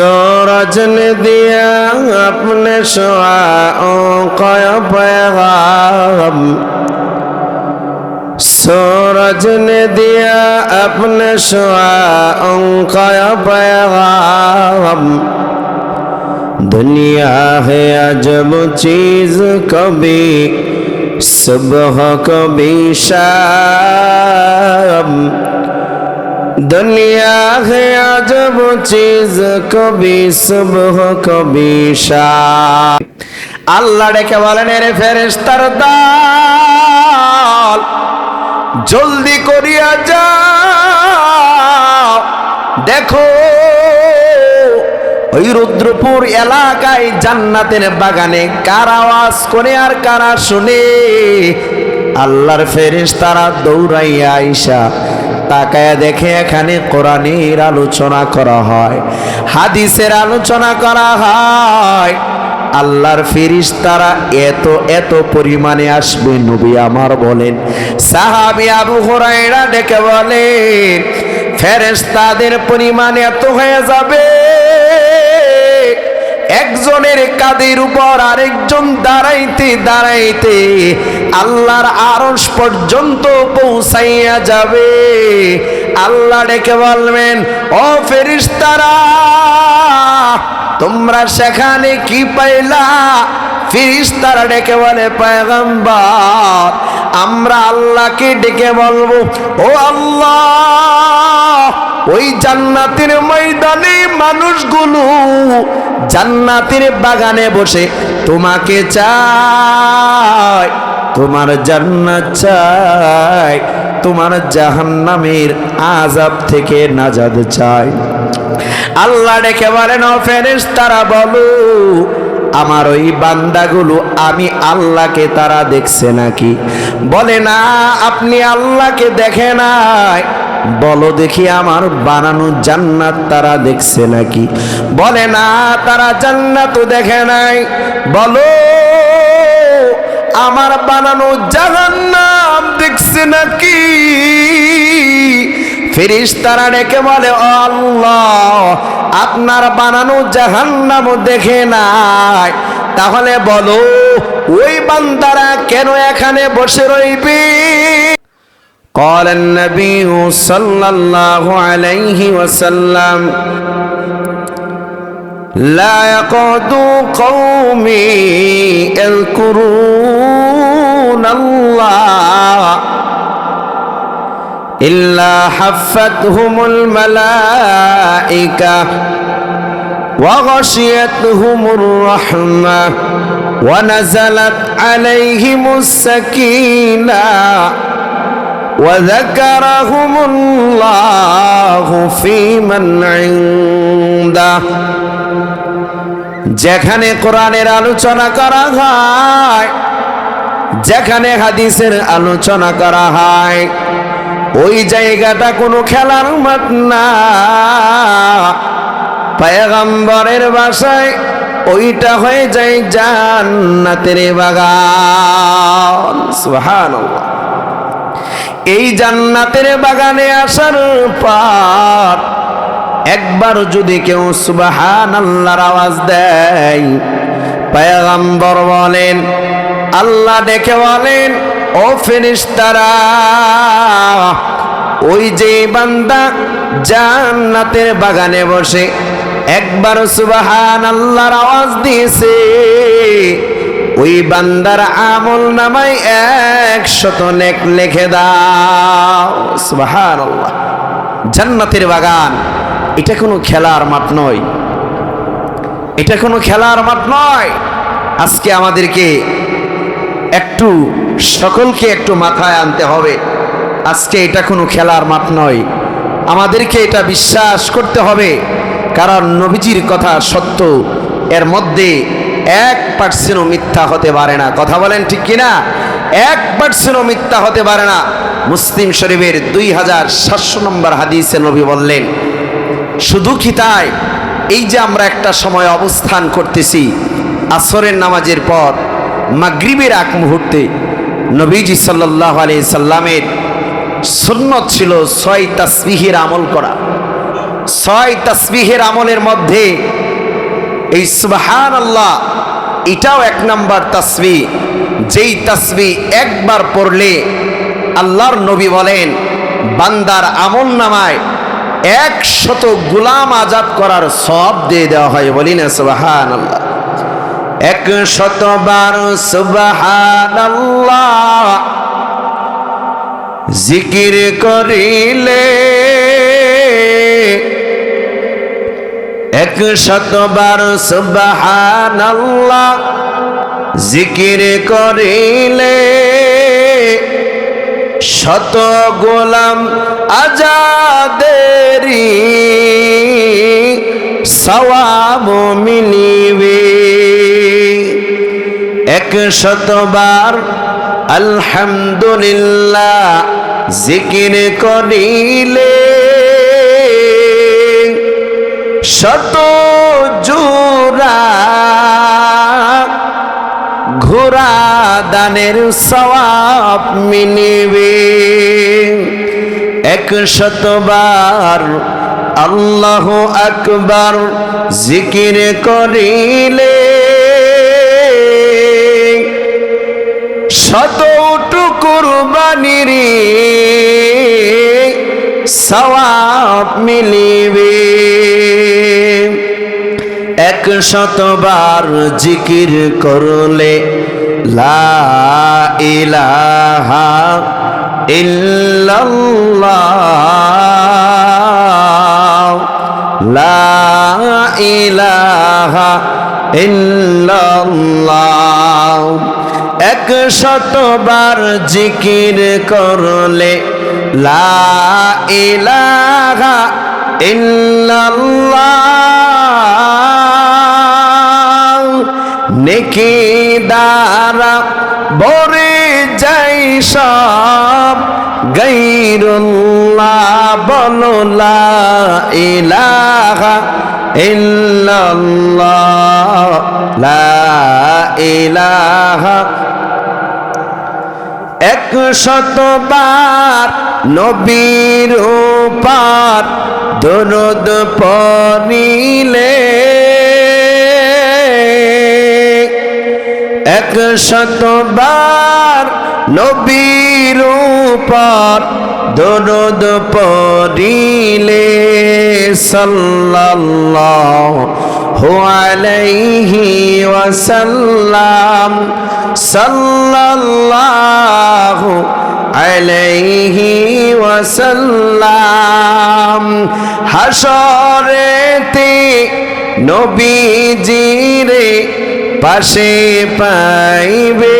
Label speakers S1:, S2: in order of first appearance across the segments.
S1: सूरज ने दिया अपने शुआओं का पैगाम सूरज ने दिया अपने शुआओं का पैगाम दुनिया है अजब चीज कभी सुबह कभी शाम दुनिया है अजब चीज कभी सुबह कभी शाम আল্লাহ ডেকে বলেন এরে ফেরেস্তার দল জলদি করিয়া যাও দেখো ওই রুদ্রপুর এলাকায় জান্নাতের বাগানে কার আওয়াজ করে আর কারা শুনে আল্লাহর ফেরেশ তারা দৌড়াইয়া আইসা তাকায়া দেখে এখানে কোরআনের আলোচনা করা হয়, হাদিসের আলোচনা করা হয়। আল্লাহর ফিরিস তারা এত এত পরিমাণে আসবে নবী আমার বলেন। সাহাবি আবু হুরায়রা ডেকে বলেন, ফেরেশতাদের পরিমাণ এত হয়ে যাবে। একজনের কাদের উপর আরেকজন দাঁড়াইতে দাঁড়াইতে আল্লাহর আরস পর্যন্ত পৌঁছাইয়া যাবে। আল্লাহ ডেকে বলবেন, ও ফেরিস্তারা, তোমরা সেখানে কি পাইলা? ফিরিস্তারা ডেকে বলে, পয়গম্বর, আমরা আল্লাহকে ডেকে বলব, ও আল্লাহ, ওই জান্নাতের ময়দানে মানুষগুলো জান্নাতের বাগানে বসে তোমাকে চায়। তোমার জান্নাত চাই, তোমার জাহান্নামের আজাব থেকে নাজাদ চাই। আল্লাহ ডেকে বলেন, ও ফেরেস তারা বলো, আমার ওই বান্দাগুলো আমি আল্লাহকে তারা দেখছে নাকি? বলে, না, আপনি আল্লাহকে দেখে নাই। বলো দেখি আমার বানানো জান্নাত তারা দেখছে নাকি? বলে, না, তারা জান্নাত দেখে নাই। বলো আমার বানানো জাহান্নাম দেখছে নাকি ফিরিস তারা ডেকে বলে "ও আল্লাহ আপনার বানানো জাহান্নাম দেখে নাই তাহলে বলো ওই বান্দারা কেন এখানে বসে রইবে قال النبي صلى الله عليه وسلم لا يقعد قومي يذكرون الله إلا حفتهم الملائكة وغشيتهم الرحمة ونزلت عليهم السكينة وذكرهم الله في من عنده যেখানে কোরআনের আলোচনা করা হয় যেখানে হাদিসের আলোচনা করা হয় ওই জায়গাটা কোনো খেলার মাঠ না পায়গাম্বরের বাসায় ওইটা হয়ে যায় জান্নাতের বাগান সুবহানাল্লাহ এই জান্নাতের বাগানে আসার পর একবার যদি কেউ সুবাহান আল্লাহর আওয়াজ দেয়, পায়গাম্বর বলেন, আল্লাহ ডেকে বলেন, ও ফেরিস্তারা ওই যে বান্দা জান্নাতের বাগানে বসে একবার সুবাহান আল্লাহর আওয়াজ দিয়েছে ওই বান্দার আমল নামাই একশত নেক লিখে দাও। সুবহানাল্লাহ। জান্নাতের বাগান, এটা কোনো খেলার মাঠ নয়। এটা কোনো খেলার মাঠ নয়। আজকে আমাদেরকে একটু, সকলকে একটু মাথায় আনতে হবে। আজকে এটা কোনো খেলার মাঠ নয়। আমাদেরকে এটা বিশ্বাস করতে হবে। কারণ নবীজির কথা সত্য। এর মধ্যে এক পার্সেন্টও মিথ্যা হতে পারে না। কথা বলেন ঠিক কিনা? এক পার্সেন্টও মিথ্যা হতে পারে না। মুসলিম শরীফের দুই হাজার সাতশো নম্বর হাদিসে নবী বললেন, শুধু কি তাই? এই যে আমরা একটা সময় অবস্থান করতেছি, আসরের নামাজের পর, মাগরিবের এক মুহূর্তে নবীজি সাল্লাহ আলি সাল্লামের সুন্নত ছিল ছয় তাসবিহের আমল করা। ছয় তসবিহের আমলের মধ্যে এই সুবাহান আল্লাহ এটাও এক নাম্বার তসবি। যেই তসবি একবার পড়লে আল্লাহর নবী বলেন, বান্দার আমল নামায় একশত গুলাম আজাদ করার সব দিয়ে দেওয়া হয়। বলি না সুবাহান আল্লাহ এক শতবার সুবাহান আল্লাহ জিকির করিলে এক শতবার সুবাহান আল্লাহ জিকির করিলে শত গোলাম আজাদেরি সওয়াব মিলিবে। এক শতবার আলহামদুলিল্লাহ জিকির করিলে শত জোড়া ঘোড়া দানের সওয়াব মিলিবে এক শতবার আল্লাহ আকবার জিকির করিলে। শত টুকুরবানির সওয়াব মিলিবে। শতবার জিকির করলে লা ইলাহা লা ইলাহা এক শতবার জিকির করলে লা ইলাহা ইল্লাল্লাহ নেকি দ্বারা বরে যাই সব? গৈরুল্লাহ বলো, লা ইলাহা ইল্লাল্লাহ, লা ইলাহা। এক শতবার নবীর পার দরদ পনিলে এক শতবার নবীর পার দরদ পড়িলে সাল্লাল্লাহু আলাইহি ওয়াসাল্লাম সাল্লাল্লাহু আলাইহি ওয়াসাল্লাম হাসরেতে নবীজিরে পাশে পাইবে।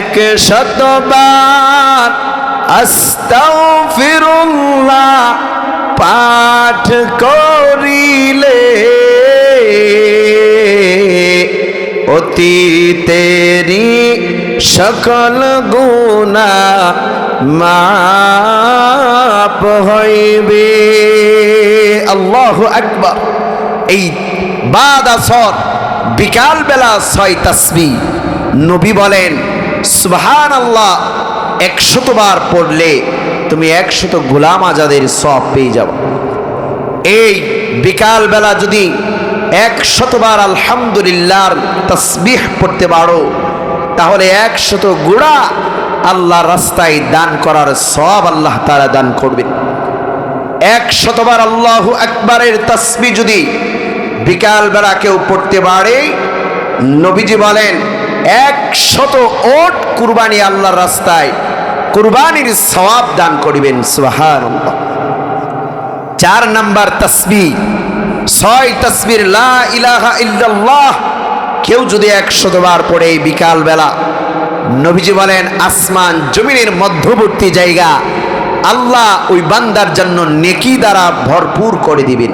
S1: এক শতবার আস্তাগফিরুল্লাহ পাঠ করিলে অতীতেরি সকল গুণা মাপ হইবে। আল্লাহ আকবার। এই বাদ আসর বিকাল বেলা ছয় তাসবি। নবী বলেন সুবহান আল্লাহ একশতবার পড়লে তুমি একশত গোলাম আজাদের সব পেয়ে যাব এই বিকাল বেলা যদি একশতবার আলহামদুলিল্লাহর তসবিহ পড়তে পারো, তাহলে একশত গুড়া আল্লাহ রাস্তায় দান করার সব আল্লাহ তারা দান করবেন। এক শতবার আল্লাহ একবারের তসবি যদি বিকাল বেলা কেউ পড়তে পারে। নবীজি বলেন এক শত ওট কুরবানি আল্লাহর রাস্তায় কুরবানির সওয়াব দান করিবেন, সুবহানাল্লাহ। চার নাম্বার তসবি ছয় তসবির লা ইলাহা ইল্লাল্লাহ। কেউ যদি একশতবার পড়ে এই বিকাল বেলা, নবীজি বলেন, আসমান জমিনের মধ্যবর্তী জায়গা, আল্লাহ ওই বান্দার জন্য নেকি দ্বারা ভরপুর করে দিবেন।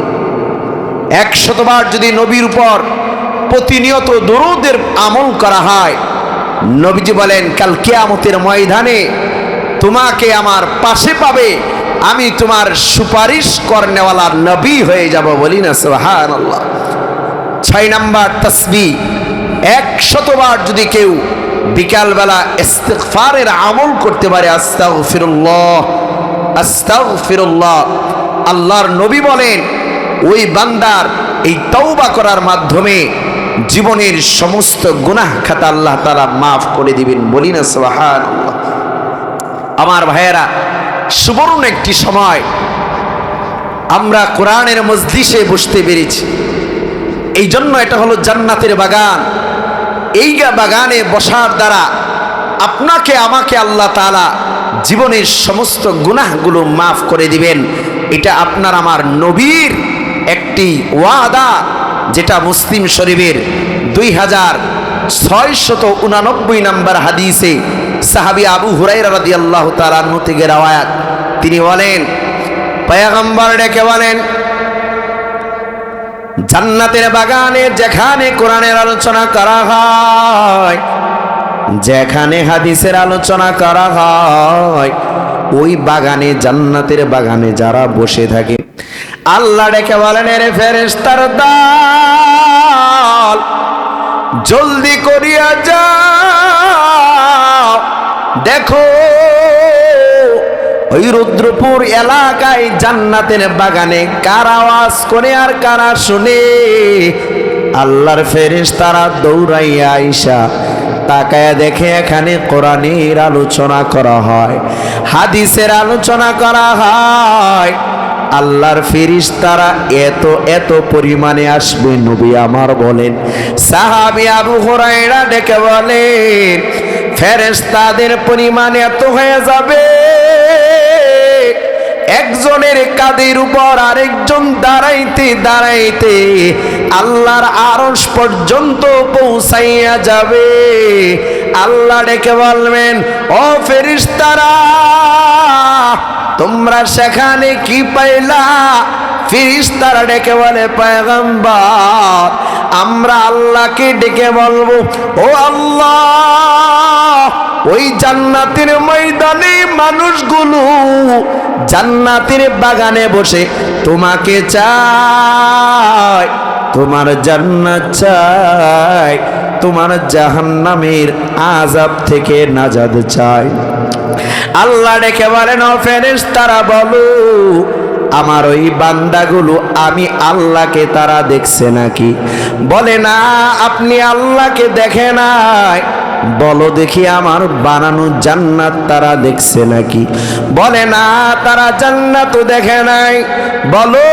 S1: একশতবার যদি নবীর উপর প্রতিনিয়ত দরুদের আমল করা হয়, নবীজি বলেন, কাল কেয়ামতের ময়দানে তোমাকে আমার পাশে পাবে, আমি তোমার সুপারিশ করনেওয়ালা নবী হয়ে যাব বলি না সোহান আল্লাহ ছয় নাম্বার তসবি, একশতবার যদি কেউ বিকালবেলা ইস্তেগফারের আমল করতে পারে, আস্তাগফিরুল্লাহ আস্তাগফিরুল্লাহ, আল্লাহর নবী বলেন ওই বান্দার এই তওবা করার মাধ্যমে জীবনের সমস্ত গুনাহ খাতা আল্লাহ তাআলা মাফ করে দিবেন। বলি না, সুবহানাল্লাহ। আমার ভাইয়েরা, সুবর্ণ একটি সময় আমরা কোরআনের মজলিসে বসতে পেরেছি। এই জন্য এটা হলো জান্নাতের বাগান। এই বাগানে বসার দ্বারা আপনাকে, আমাকে আল্লাহ তাআলা জীবনের সমস্ত গুনাহগুলো মাফ করে দিবেন। এটা আপনার, আমার নবীর একটি ওয়াদা যেটা মুসলিম শরীফের দুই হাজার ছয়শত উনানব্বই নম্বর হাদিসে সাহাবি আবু হুরাইরা রাদিয়াল্লাহু তাআলা আনহু থেকে রাওয়ায়াত। তিনি বলেন, পয়গম্বর ডেকে বলেন, জান্নাতের বাগানে যেখানে কোরআনের আলোচনা করা হয়, যেখানে হাদিসের আলোচনা করা হয়, ওই বাগানে জান্নাতের বাগানে যারা বসে থাকে আল্লাহ ডেকে বলেন, এর ফেরেস্তার দল, জলদি করিয়া যাও। দেখো, ওই রুদ্রপুর এলাকায় জান্নাতের বাগানে কার আওয়াজ করে আর কারা শুনে? আল্লাহর ফেরেশ তারা দৌড়াইয়া আইসা তাকায়া দেখে এখানে কোরআনের আলোচনা করা হয়, হাদিসের আলোচনা করা হয়। আল্লাহর ফিরিস তারা এত এত পরিমাণে আসবে, নবী আমার বলেন। সাহাবি আবু হুরায়রা ডেকে বলেন, ফেরেশতাদের পরিমাণ এত হয়ে যাবে। একজনের কাদের উপর আরেকজন দাঁড়াইতে দাঁড়াইতে আল্লাহর আরশ পর্যন্ত পৌঁছাইয়া যাবে। আল্লাহ ডেকে বলবেন, ও ফেরিস্তারা তোমরা সেখানে কি পাইলা? ফিরিস্তারা ডেকে বলে, পয়গম্বর, আমরা আল্লাহকে ডেকে বলব, ও আল্লাহ, ওই জান্নাতের ময়দানে মানুষগুলো জান্নাতের বাগানে বসে তোমাকে চায়, তোমার জান্নাত চাই তোমার জাহান্নামের আজাব থেকে নাজাদ চাই আল্লাহ ডেকে বলেন ও ফেরেশ তারা বলো, আমার ওই বান্দাগুলো আমি আল্লাহকে তারা দেখছে নাকি? বলে, না, আপনি আল্লাহকে দেখে নাই। বলো দেখি আমার বানানো জান্নাত তারা দেখছে নাকি? বলে, না, তারা জান্নাত দেখে নাই। বলো,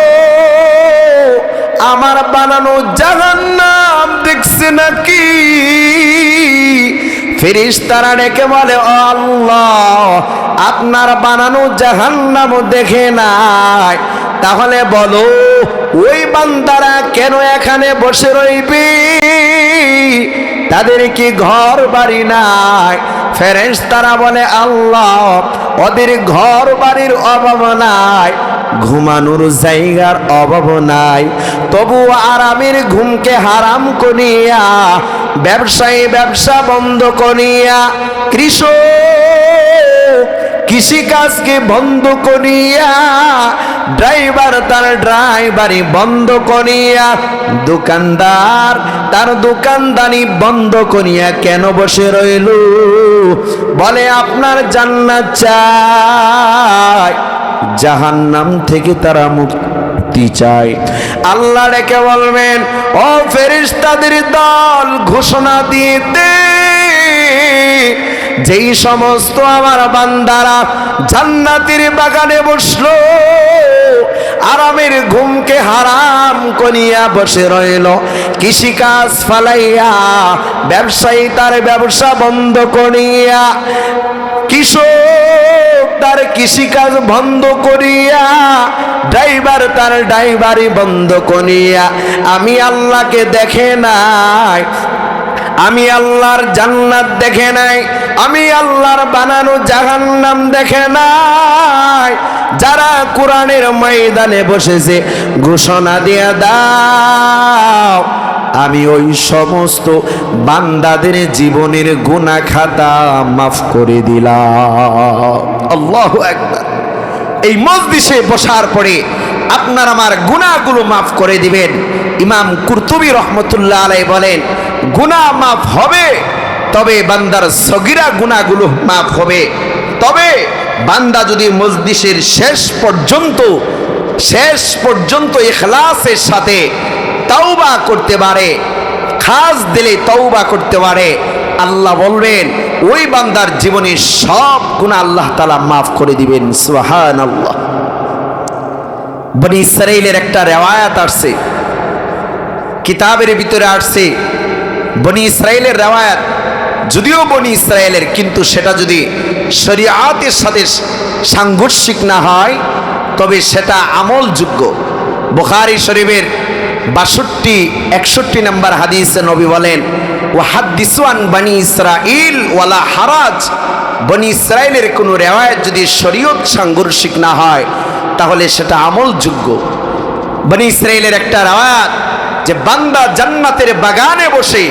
S1: আমার বানানো জাহান্নাম দেখছে নাকি? ফিরিস তারা ডেকে বলে, "ও আল্লাহ, আপনার বানানো জাহান্নাম দেখে নাই। তাহলে বলো, ওই বান্দারা কেন এখানে বসে রইবে? তাদের কি ঘর বাড়ি নাই? ফেরেশ তারা বলে, আল্লাহ, ওদের ঘর বাড়ির অভাব নাই, ঘুমানোর জায়গার অভাব নাই। তবু আরামের ঘুমকে হারাম করিয়া ব্যবসায়ী ব্যবসা বন্ধ করিয়া কৃষক কৃষিকাজকে বন্ধ করিয়া ড্রাইভার তার ড্রাইভারি বন্ধ করিয়া দোকানদার তার দোকানদানি বন্ধ করিয়া কেন বসে রইল? বলে, আপনার জান্নাত চাই। জাহান্নাম থেকে তারা মুক্তি চায় আল্লাহ রেখে বলবেন, ও ফেরিস্তাদের দল, ঘোষণা দিয়ে দে যেই সমস্ত আমার বান্দারা জান্নাতের বাগানে বসল, আরামের ঘুমকে হারাম করিয়া বসে রইল। কৃষিকাজ ফালাইয়া, ব্যবসায়ী তার ব্যবসা বন্ধ করিয়া কৃষক, তার কৃষিকাজ বন্ধ করিয়া, ড্রাইভার তার ড্রাইভারি বন্ধ করিয়া, আমি আল্লাহকে দেখে নাই, আমি আল্লাহর জান্নাত দেখে নাই, আমি আল্লাহর বানানো জাহান্নাম দেখে নাই, যারা কোরআনের ময়দানে বসেছে, ঘোষণা দিয়ে দাও আমি ওই সমস্ত বান্দাদের জীবনের গুনাহ খাতা মাফ করে দিলাম। আল্লাহ এই মজলিসে বসার পরে আপনার আমার গুনাহগুলো মাফ করে দিবেন। ইমাম কুরতুবি রহমতুল্লাহ আলাই বলেন, গুনাহ মাফ হবে, তবে বান্দার সগিরা গুনাহগুলো মাফ হবে। তবে বান্দা যদি মজলিসের শেষ পর্যন্ত শেষ পর্যন্ত ইখলাসের সাথে তওবা করতে পারে, খাস দিলে তওবা করতে পারে। আল্লাহ বলবেন, ওই বান্দার জীবনের সব গুণা আল্লাহ তালা মাফ করে দিবেন সুহান আল্লাহ বনি ইসরাইলের একটা রেওয়ায়াত আসছে, কিতাবের ভিতরে আসছে, বনি ইসরায়েলের রেওয়ায়াত। যদিও বনি ইসরায়েলের কিন্তু সেটা যদি শরিয়াতের সাথে সাংঘর্ষিক না হয়, তবে সেটা আমলযোগ্য। বুখারি শরীফের বাষট্টি, একষট্টি নম্বর হাদিসে নবী বলেন ও হাদিসান বনি ইসরাইল ওয়ালা হারাজ। বনি ইসরায়েলের কোনো রেওয়ায়ত যদি শরীয়ত সাংঘর্ষিক না হয়, তাহলে সেটা আমলযোগ্য। বনি ইসরায়েলের একটা রেওয়ায়াত যে বান্দা জান্নাতের বাগানে বসে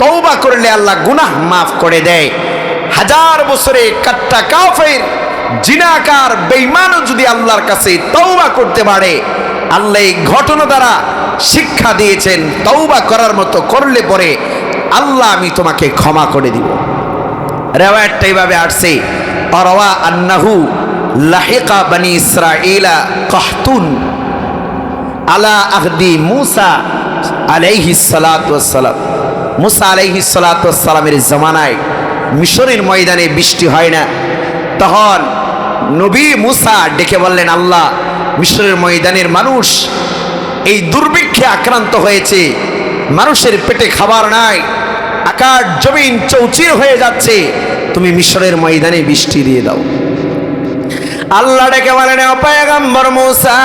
S1: তৌবা করলে আল্লাহ গুনাহ মাফ করে দেয়। হাজার বছরে কাট্টা কাফের, জিনাকার বেইমানও যদি আল্লাহর কাছে তৌবা করতে পারে আল্লাহ এই ঘটনা দ্বারা শিক্ষা দিয়েছেন তৌবা করার মতো করলে পরে আল্লাহ আমি তোমাকে ক্ষমা করে দিব। রেওয়ায়তটা এইভাবে আসছে, অরওয়া আন্নাহু লাহিকা বানি ইসরাইলা কাহতুন আলা আহদি মুসা আলাইহি সালাম মুসা আলাইহি সালামের জমানায় মিশরের ময়দানে বৃষ্টি হয় না। তখন নবী মুসা ডেকে বললেন, আল্লাহ মিশরের ময়দানের মানুষ এই দুর্ভিক্ষে আক্রান্ত হয়েছে। মানুষের পেটে খাবার নাই আকার জমিন চৌচির হয়ে যাচ্ছে। তুমি মিশরের ময়দানে বৃষ্টি দিয়ে দাও। আল্লাহ ডেকে বলেন অপায়গম্বর মুসা,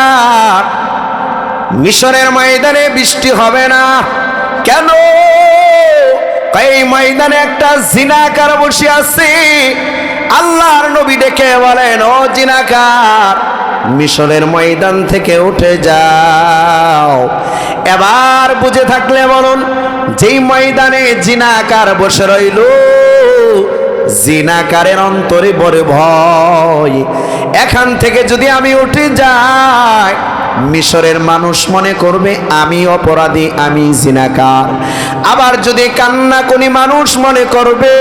S1: মিশরের ময়দানে বৃষ্টি হবে না। কেন? এই ময়দানে একটা জিনাকার বসে আছে। আল্লাহর নবী ডেকে বলেন, ও জিনাকার মিশরের ময়দান থেকে উঠে যাও। এবার বুঝে থাকলে বলুন, যেই ময়দানে জিনাকার বসে রইল, জিনাকারের অন্তরে বড় ভয়। এখান থেকে যদি আমি উঠে যাই, মিশরের মানুষ মনে করবে, আমি অপরাধী, আমি জিনাকার। আবার যদি কান্না কোনি মানুষ মনে করবে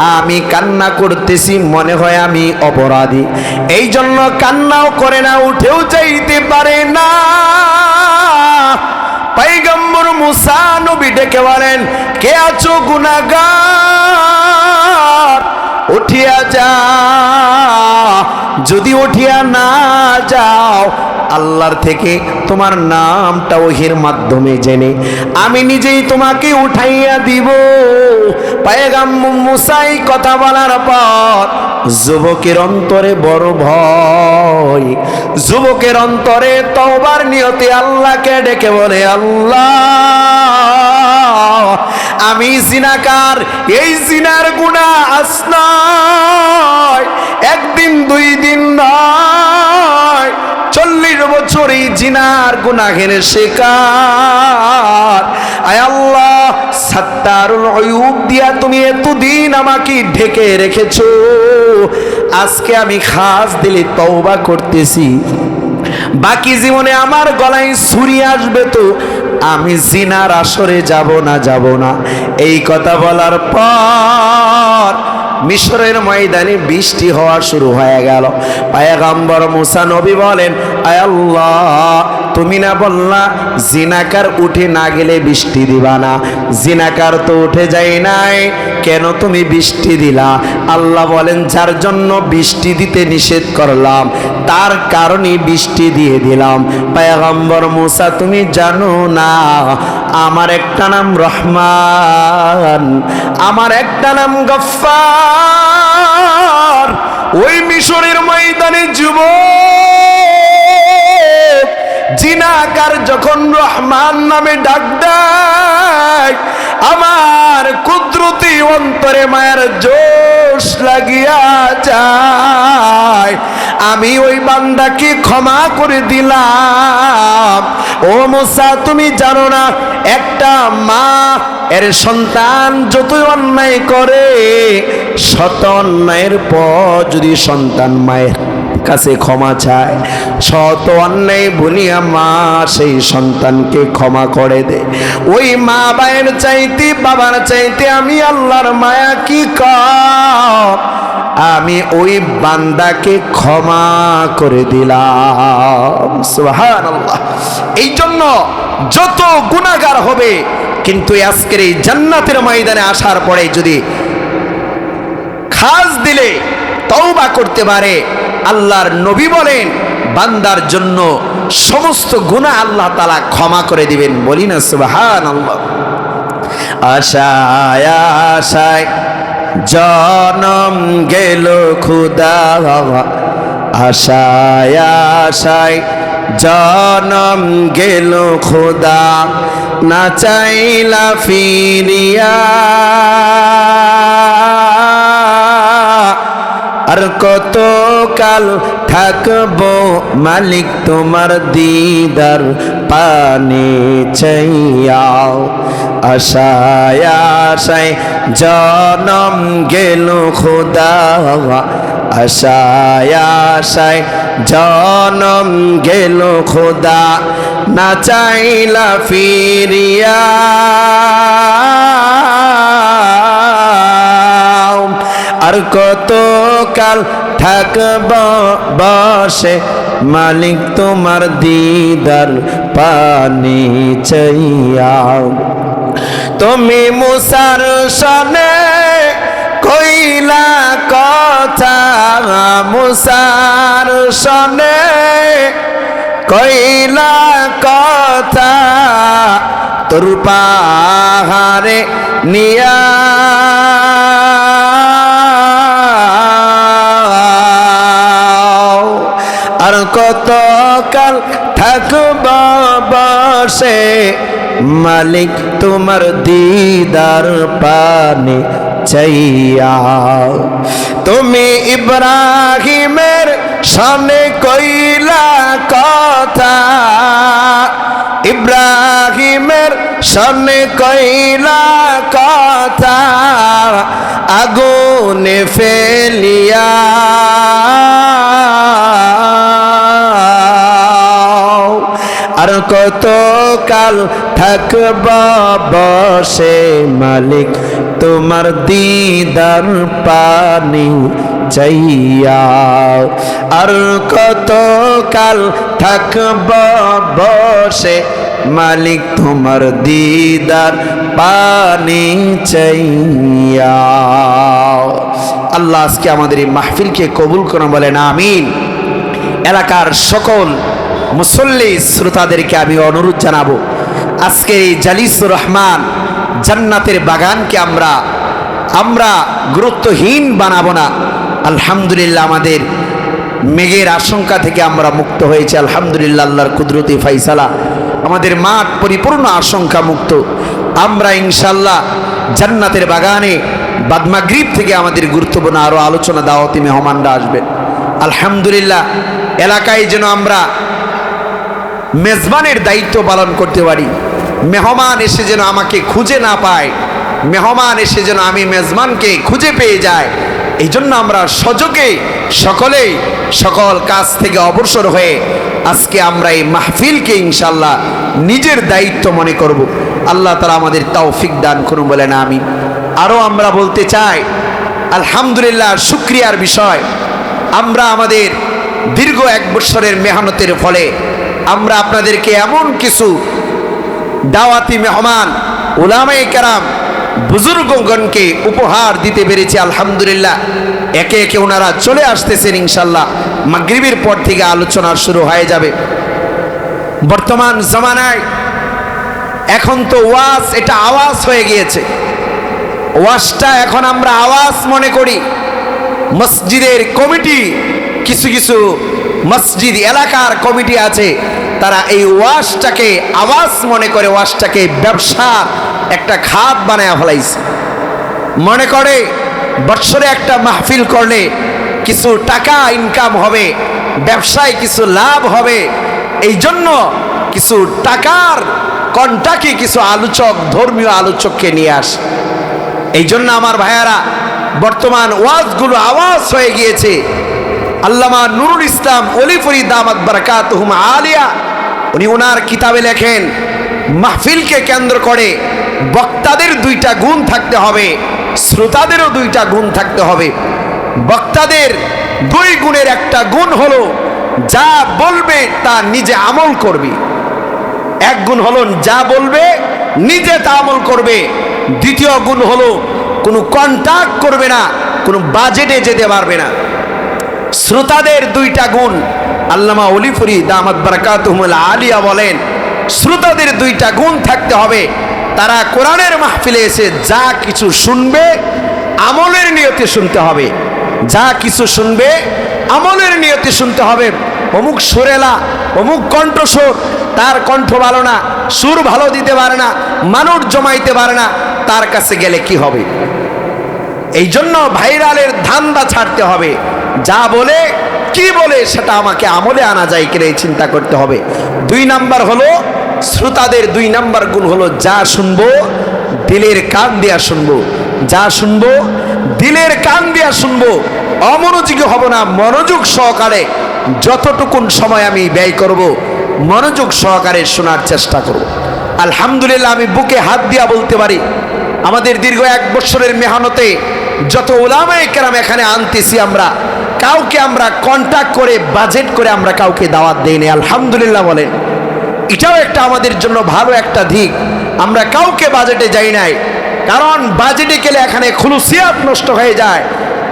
S1: আমি কান্না করতেছি, মনে হয় আমি অপরাধী। এই জন্য কান্নাও করে না, উঠেও চাইতে পারে না। পাইগম্বর মুসা নবী ডেকে বলেন, কে আছো গুনাগার? উঠিয়া যা। যদি উঠিয়া না যাও, আল্লাহর থেকে তোমার নামটা ওহির মাধ্যমে জেনে। আমি নিজেই তোমাকে উঠাইয়া দিব। পায়গাম মুসাই কথা বলার পর যুবকের অন্তরে বড় ভয়। যুবকের অন্তরে তওবার নিয়তে আল্লাহকে ডেকে বলে, আল্লাহ আমি জিনাকার, এই জিনার গুণা আসনায় একদিন, দুই দিন নয়। চল্লিশ বছর এই জিনার গুনাহের শেখার আয় আল্লাহ, সাত্তারুল অয়ুব দিয়া তুমি এতদিন আমাকে ঢেকে রেখেছো। আজকে আমি খাস দিলে তওবা করতেছি। বাকি জীবনে আমার গলায় ছুরি আসবে তো আমি জিনার আসরে যাব না যাব না। এই কথা বলার পর মিশরের ময়দানে বৃষ্টি হওয়া শুরু হয়ে গেল। পায়াগাম্বর মুসা নবী বলেন, আয় আল্লাহ তুমি না বললা, জিনাকার উঠে না গেলে বৃষ্টি দিবা না। জিনাকার তো উঠে যায় নাই, কেন তুমি বৃষ্টি দিলা? আল্লাহ বলেন, যার জন্য বৃষ্টি দিতে নিষেধ করলাম, তার কারণে বৃষ্টি দিয়ে দিলাম। পায়গাম্বর মুসা, তুমি জানো না, আমার একটা নাম রহমান, আমার একটা নাম গফার ওই মিশরের ময়দানে যুবক জিনাকার যখন রহমান নামে ডাক দেয়, আমার কুদরতি অন্তরে মায়ের জোশ লাগিয়া যায়। আমি ওই বান্দাকে ক্ষমা করে দিলাম। ও মোসা, তুমি জানো না, একটা মা, এর সন্তান যতই অন্যায় করে, শত অন্যায়ের পর যদি সন্তান মায়ের কাছে ক্ষমা চায়। শত অন্যায় ভুলিয়া মা সেই সন্তানকে ক্ষমা করে দে। ওই মা বায়ের চাইতে, বাবার চাইতে আমি আল্লাহর মায়া কি কম আমি ওই বান্দাকে ক্ষমা করে দিলাম। এই জন্য যত গুণাগার হবে, কিন্তু আজকের এই জান্নাতের ময়দানে আসার পরে যদি খাস দিলে তওবা করতে পারে আল্লাহর নবী বলেন, বান্দার জন্য সমস্ত গুনাহ আল্লাহ তালা ক্ষমা করে দিবেন। বলি না সুবাহান আল্লাহ আশায় আশায় জনম গেল খুদা আশায় আশায় জনম গেল খোদা। না চাইলা ফিরিয়া। আর কত কাল থাকব মালিক তোমার দিদার পানি চাইয়াও আশায় আশায় জনম গেল খোদা আশায় আশায় জনম গেল খোদা, না চাইলা ফিরিয়া। আর কত কাল থাকব বসে মালিক তোমার দিদার পানি চাইয়া। তুমি মুসার সনে কইলা কথা, মুসার সনে কইলা কথা, তোর পাহাড়ে নিয়া। আর কত কাল থাকব বসে? মালিক, তোমার দিদার পানি চাইয়া। তুমি ইব্রাহিমের সামনে কইলা কথা। ইব্রাহিমের সামনে কইলা কথা। আগুনে ফেলিয়া। আর কত কাল থাকব বসে মালিক? তোমার দিদার পানি চাইয়া। আর কত কাল থাকব বসে মালিক? তোমার দিদার পানি চাইয়া। আল্লাহ আজকে আমাদের এই মাহফিলকে কবুল করে বলেন, আমিন। এলাকার সকল মুসল্লি শ্রোতাদেরকে আমি অনুরোধ জানাব আজকে এই জালিসুর রহমান জান্নাতের বাগানকে আমরা আমরা গুরুত্বহীন বানাবো না। আলহামদুলিল্লাহ আমাদের মেঘের আশঙ্কা থেকে আমরা মুক্ত হয়েছি, আলহামদুলিল্লাহ আল্লাহর কুদরতি ফাইসালা, আমাদের মাঠ পরিপূর্ণ আশঙ্কা মুক্ত আমরা ইনশাল্লাহ জান্নাতের বাগানে বাদমাগ্রিব থেকে আমাদের গুরুত্বপূর্ণ আরও আলোচনা দাওয়াতি মেহমানরা আসবেন আলহামদুলিল্লাহ, এলাকায় যেন আমরা মেজবানের দায়িত্ব পালন করতে পারি। মেহমান এসে যেন আমাকে খুঁজে না পায়। মেহমান এসে যেন আমি মেজবানকে খুঁজে পেয়ে যায়। এই জন্য আমরা সজকে সকলেই সকল কাজ থেকে অবসর হয়ে আজকে আমরা এই মাহফিলকে ইনশাল্লাহ নিজের দায়িত্ব মনে করব। আল্লাহ তারা আমাদের তৌফিক দান করুন বলেন আমি আরও আমরা বলতে চাই, আলহামদুলিল্লাহ, শুক্রিয়ার বিষয়, আমরা আমাদের দীর্ঘ এক বছরের মেহনতের ফলে আমরা আপনাদেরকে এমন কিছু দাওয়াতি মেহমান ওলামাই কারাম, বুজুর্গগণকে উপহার দিতে পেরেছি, আলহামদুলিল্লাহ। একে একে ওনারা চলে আসতেছেন ইনশাল্লাহ। মাগরিবের পর থেকে আলোচনা শুরু হয়ে যাবে। বর্তমান জমানায় এখন তো ওয়াজ, এটা আওয়াজ হয়ে গিয়েছে। ওয়াজটা এখন আমরা আওয়াজ মনে করি। মসজিদের কমিটি, কিছু কিছু মসজিদ, এলাকার কমিটি আছে। তারা এই ওয়াশটাকে, আওয়াজ মনে করে ওয়াশটাকে ব্যবসা একটা খাত বানায় ফেলাইছে। মনে করে বৎসরে একটা মাহফিল করলে কিছু টাকা ইনকাম হবে, ব্যবসায় কিছু লাভ হবে এই জন্য কিছু টাকার কন্টাকে কিছু আলোচক, ধর্মীয় আলোচককে নিয়ে আসে। এই জন্য আমার ভাইয়ারা, বর্তমান ওয়াজগুলো আওয়াজ হয়ে গিয়েছে। আল্লামা নুরুল ইসলাম অলি ফরিদ দামাত বারাকাতুহুম আলিয়া উনি ওনার কিতাবে লেখেন, মাহফিলকে কেন্দ্র করে বক্তাদের দুইটা গুণ থাকতে হবে, শ্রোতাদেরও দুইটা গুণ থাকতে হবে। বক্তাদের দুই গুণের একটা গুণ হলো, যা বলবে তা নিজে আমল করবে। এক গুণ হলো যা বলবে, নিজে তা আমল করবে। দ্বিতীয় গুণ হলো, কোনো কন্ট্যাক্ট করবে না, কোনো বাজেটে যেতে পারবে না। শ্রোতাদের দুইটা গুণ আল্লামা অলিফুরি দামাত বারাকাতুহুল আলিয়া বলেন, শ্রোতাদের দুইটা গুণ থাকতে হবে। তারা কোরআনের মাহফিলে এসে যা কিছু শুনবে, আমলের নিয়তে শুনতে হবে। যা কিছু শুনবে, আমলের নিয়তে শুনতে হবে। অমুক সুরেলা, অমুক কণ্ঠস্বর, তার কণ্ঠ ভালো না, সুর ভালো দিতে পারে না, মানুষ জমাইতে পারে না, তার কাছে গেলে কি হবে? এই জন্য ভাইরালের ধান্দা ছাড়তে হবে। যা বলে কি বলে সেটা আমাকে আমলে আনা যায় কিনা এই চিন্তা করতে হবে। দুই নাম্বার হলো, শ্রোতাদের দুই নাম্বার গুণ হলো, যা শুনব, দিলের কান দিয়া শুনব। যা শুনব, দিলের কান দিয়া শুনব। অমনোযোগী হব না, মনোযোগ সহকারে যতটুকুন সময় আমি ব্যয় করব, মনোযোগ সহকারে শোনার চেষ্টা করব। আলহামদুলিল্লাহ, আমি বুকে হাত দিয়া বলতে পারি, আমাদের দীর্ঘ এক বছরের মেহনতে যত ওলামায় কেরাম এখানে আনতেছি আমরা কাউকে আমরা কন্ট্যাক্ট করে বাজেট করে আমরা কাউকে দাওয়াত দেইনি আলহামদুলিল্লাহ বলেন। এটাও একটা আমাদের জন্য ভালো একটা দিক। আমরা কাউকে বাজেটে যাই নাই। কারণ বাজেটে গেলে এখানে খুলুসিয়াত নষ্ট হয়ে যায়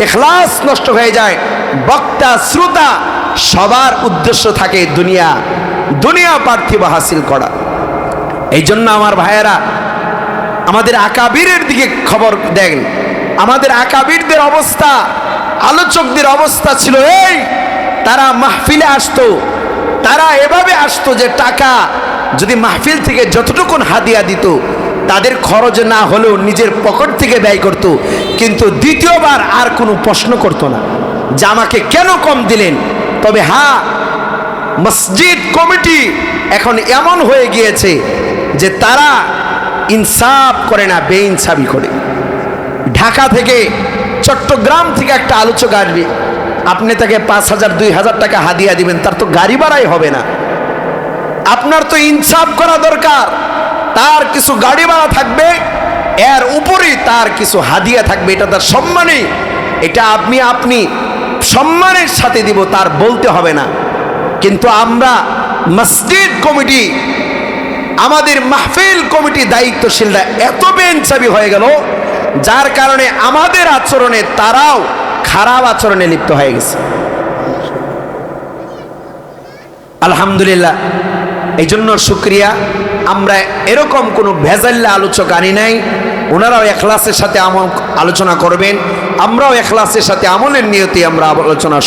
S1: এখলাস নষ্ট হয়ে যায়। বক্তা, শ্রোতা, সবার উদ্দেশ্য থাকে দুনিয়া। দুনিয়া পার্থিব হাসিল করা। এই জন্য আমার ভাইয়েরা, আমাদের আকাবিরের দিকে খবর দেন। আমাদের আকাবিরদের অবস্থা আলোচকদের অবস্থা ছিল এই, তারা মাহফিলে আসতো, তারা এভাবে আসতো যে টাকা যদি মাহফিল থেকে যতটুকুন হাদিয়া দিত, তাদের খরচ না হলেও নিজের পকেট থেকে ব্যয় করত, কিন্তু দ্বিতীয়বার আর কোনো প্রশ্ন করতো না। যে আমাকে কেন কম দিলেন? তবে হ্যাঁ মসজিদ কমিটি এখন এমন হয়ে গিয়েছে যে তারা ইনসাফ করে না, বেইনসাফি করে। ঢাকা থেকে চট্টগ্রাম থেকে একটা আলোচক আসবে। আপনি তাকে পাঁচ হাজার, দুই হাজার টাকা হাদিয়া দিবেন, তার তো গাড়ি ভাড়াই হবে না। আপনার তো ইনসাফ করা দরকার। তার কিছু গাড়ি ভাড়া থাকবে, এর উপরেই তার কিছু হাদিয়া থাকবে, এটা তার সম্মানে। এটা আপনি আপনি সম্মানের সাথে দিব, তার বলতে হবে না। কিন্তু আমরা মসজিদ কমিটি, আমাদের মাহফিল কমিটি দায়িত্বশীলরা এত বেঞ্চাবি হয়ে গেল যার কারণে আমাদের আচরণে তারাও খারাপ আচরণে লিপ্ত হয়ে গেছে। আলহামদুলিল্লাহ এই জন্য সুক্রিয়া আমরা এরকম কোনো ভেজাল্লা আলোচক আনি নাই। ওনারাও এখলাসের সাথে আলোচনা করবেন। আমরাও এখলাসের সাথে আমলের নিয়তি আমরা আলোচনা